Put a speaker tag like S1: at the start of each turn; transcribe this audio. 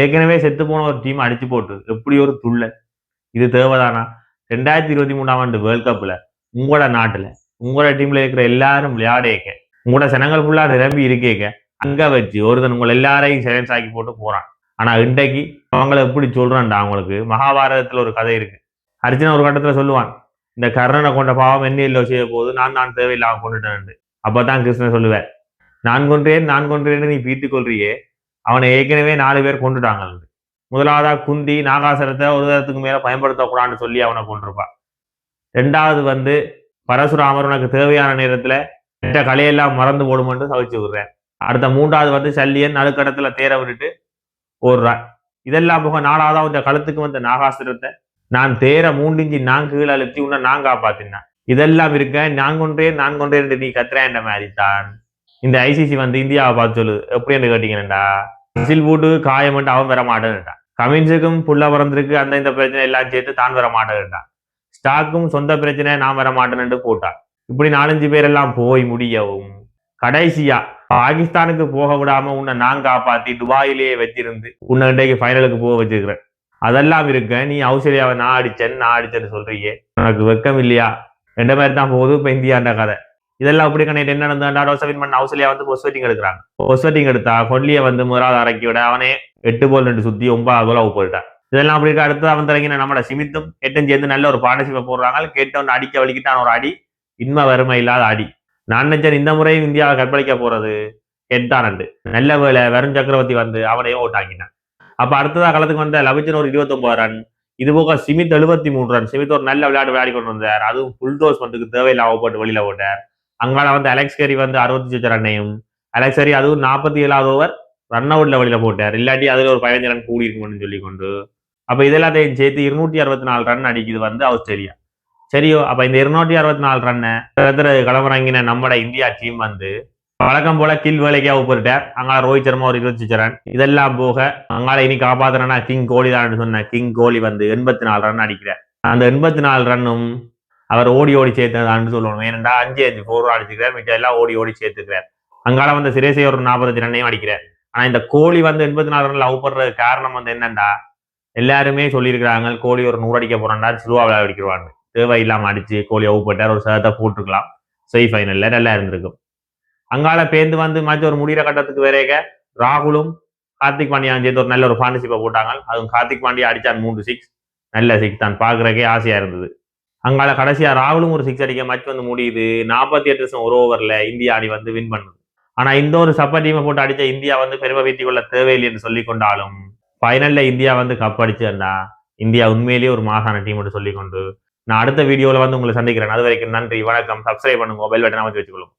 S1: ஏற்கனவே செத்து போன ஒரு டீம் அடிச்சு போட்டு. எப்படி ஒரு துள்ள? இது தேவைதானா? ரெண்டாயிரத்தி இருபத்தி மூணாம் ஆண்டு வேர்ல்ட் கப்ல உங்களோட நாட்டுல உங்களோட டீம்ல இருக்கிற எல்லாரும் விளையாடேக்க. உங்களோட சனங்கள் ஃபுல்லா நிரம்பி இருக்கேக்க. அங்க வச்சு ஒருத்தன் உங்களை எல்லாரையும் சேலன்ஸ் ஆக்கி போட்டு போறான். ஆனா இன்றைக்கு அவங்கள எப்படி சொல்றான்டா அவங்களுக்கு? மகாபாரதத்துல ஒரு கதை இருக்கு. அர்ஜுனன் ஒரு கட்டத்துல சொல்லுவான் இந்த கர்ணனை கொண்ட பாவம் என்ன இல்லை செய்ய போது நான் நான் தேவையில்லாம கொண்டுட்டேன் அப்பதான் கிருஷ்ணன் சொல்லுவேன் நான் கொன்றேன் நான் கொன்றேன்னு நீ பீத்துக் கொள்றியே. அவனை ஏற்கனவே நாலு பேர் கொண்டுட்டாங்க முதலாவதா குந்தி நாகாசரத்தை ஒரு தரத்துக்கு மேல பயன்படுத்தக்கூடாதுன்னு சொல்லி அவனை கொண்டிருப்பா ரெண்டாவது வந்து பரசுராமர் உனக்கு தேவையான நேரத்துல எட்ட கலையெல்லாம் மறந்து போடுமென்று சவிச்சு விடுறேன். அடுத்த மூன்றாவது வந்து சல்லியன் நடுக்கடத்துல தேர விட்டுட்டு ஓடுறான். இதெல்லாம் போக நாலாவதா உன் களத்துக்கு வந்த நாகாசுரத்தை நான் தேர மூண்டிஞ்சி நான் கீழே அழுத்தி உன்னை நான் காப்பாத்தினேன். இதெல்லாம் இருக்க நான் கொன்றே நான் கொன்றேன் நீ கத்துறேன் மாதிரி தான். இந்த ஐசிசி வந்து இந்தியாவை பார்த்து சொல்லுது. எப்படின்னு கேட்டீங்கன்னா சில் போட்டு காயமட்டு அவன் வர மாட்டேன்ட்டான் கமின்ஸுக்கும் புள்ள பிறந்திருக்கு அந்த இந்த பிரச்சனை எல்லாம் சேர்த்து தான் வர மாட்டேன்ட்டான் ஸ்டாக்கும் சொந்த பிரச்சனை நான் வர மாட்டேன்னு போட்டான். இப்படி நாலஞ்சு பேரெல்லாம் போய் முடியவும். கடைசியா பாகிஸ்தானுக்கு போக விடாம உன்னை நான் காப்பாத்தி துபாயிலேயே வச்சிருந்து உன்னை இன்றைக்கு ஃபைனலுக்கு போக வச்சிருக்கிறேன். அதெல்லாம் இருக்க நீ ஆஸ்திரேலியாவை நான் அடிச்சேன் நான் அடிச்சேன்னு சொல்றீங்க உனக்கு வெக்கம் இல்லையா ரெண்டு மாதிரி தான் போகுது இப்போ இந்தியாண்ட கதை. இதெல்லாம் அப்படி கண்டிட்டு என்ன நடந்தா டோசபின் பண்ண ஹவுஸ்லயே வந்து பொஸ் வெட்டிங் எடுக்கிறாங்க. பொஸ் வெட்டிங் எடுத்தா கொல்லியை வந்து முதலாவது அரைக்கி விட அவனே எட்டு போல் ரெண்டு சுத்தி ஒன்பது கோல் போயிட்டான். இதெல்லாம் அப்படி இருக்க? அடுத்து அவன் இறங்கின நம்மளோட சிமித்தும் எட்டும் சேர்ந்து நல்ல ஒரு பார்ட்னர்ஷிப்பை போடுறாங்க. கேட்டவன் அடிக்க வலிக்கிட்டான் ஒரு அடி. இன்ம வறுமை இல்லாத அடி. நான் நினைச்சேன் இந்த முறையும் இந்தியாவை கற்பழிக்க போறது எட்டானண்டு நல்ல வேலை வருண் சக்கரவர்த்தி வந்து அவனையும் ஓட்டாங்கினான் அப்ப அடுத்ததா களத்துக்கு வந்த லவிச்சன் ஒரு இருபத்தொன்பது ரன். இது போக சிமித் எழுபத்தி மூணு ரன். சிமித் ஒரு நல்ல விளையாட்டு விளையாடி கொண்டு வந்தார். அதுவும் ஃபுல் டோஸ் தேவையில்லாம போட்டு வெளியில ஓட்டார் அங்கால வந்து அலெக்ஸ் கேரி வந்து அறுபத்தி அஞ்சு ரன்னையும் அலெக்ஸ் கேரி அதுவும் நாற்பத்தி ஏழாவது ஓவர் ரன் அவுட்ல வழியில போட்டார். இல்லாட்டி அதுல ஒரு பதினஞ்சு ரன் கூடி இருக்கும்னு சொல்லி கொண்டு அப்ப இதெல்லாத்தையும் சேர்த்து இருநூற்றி அறுபத்தி நாலு ரன் அடிக்குது வந்து ஆஸ்திரேலியா சரியோ அப்ப இந்த இருநூற்றி அறுபத்தி நாலு ரன்னை களமிறங்கின நம்மட இந்தியா டீம் வந்து வழக்கம் போல கில் வேலைக்காக ஒப்புட்டார் அங்கால ரோஹித் சர்மா ஒரு இருபத்தி ரன் இதெல்லாம் போக அங்கால இனி காப்பாத்துறனா கிங் கோலி தான் சொன்ன கிங் கோலி வந்து எண்பத்தி நாலு ரன் அடிக்கிறார். அந்த எண்பத்தி நாலு ரன்னும் அவர் ஓடி ஓடி சேர்த்ததான்னு சொல்லணும். ஏனென்றா அஞ்சு அஞ்சு ஃபோர் அடிச்சுக்கிறார். மிச்சம் எல்லாம் ஓடி ஓடி சேர்த்துக்கிறார். அங்கால வந்து சிரேசை ஒரு நாற்பத்தஞ்சு ரன்னையும் அடிக்கிறார். ஆனா இந்த கோலி வந்து எண்பத்தி நாலு ரன்ல லவ் பண்றது காரணம் வந்து என்னண்டா எல்லாருமே சொல்லியிருக்கிறாங்க கோலி ஒரு நூறு அடிக்க போறான்டா சிலுவா விளையாட அடிக்கிறாங்க தேவையில்லாம அடிச்சு கோலி அவுப்பட்டார் ஒரு சதத்தை போட்டுருக்கலாம். செமி ஃபைனல்ல நல்லா இருந்திருக்கும். அங்கால பேந்து வந்து மேட்ச் ஒரு முடிகிற கட்டத்துக்கு வேறேக ராகுலும் கார்த்திக் பாண்டியா சேர்த்து ஒரு நல்ல ஒரு பார்ட்னர்ஷிப்பை போட்டாங்க. அதுவும் கார்த்திக் பாண்டியா அடிச்சான் மூன்று சிக்ஸ் நல்ல சிக்ஸ் தான். பாக்குறக்கே ஆசையா இருந்தது. அங்கால கடைசியா ராகுலும் ஒரு சிக்ஸ் அடிக்க மேட்ச் வந்து முடியுது. நாற்பத்தி எட்டு நிமிஷம் ஒரு ஓவர்ல இந்தியா அணி வந்து வின் பண்ணுது. ஆனா இந்த ஒரு சப்பர் டீமை போட்டு அடிச்ச இந்தியா வந்து பெருமை வீட்டி கொள்ள தேவையில்லை என்று சொல்லி கொண்டாலும் ஃபைனல்ல இந்தியா வந்து கப் அடிச்சுன்னா இந்தியா உண்மையிலேயே ஒரு மாசான டீம் என்று சொல்லிக்கொண்டு நான் அடுத்த வீடியோவில் வந்து உங்களை சந்திக்கிறேன். அது வரைக்கும் நன்றி வணக்கம். சப்ஸ்கிரைப் பண்ணுங்க. மொபைல் பட்டன் அமைச்சு வச்சுக்கொள்ளும்.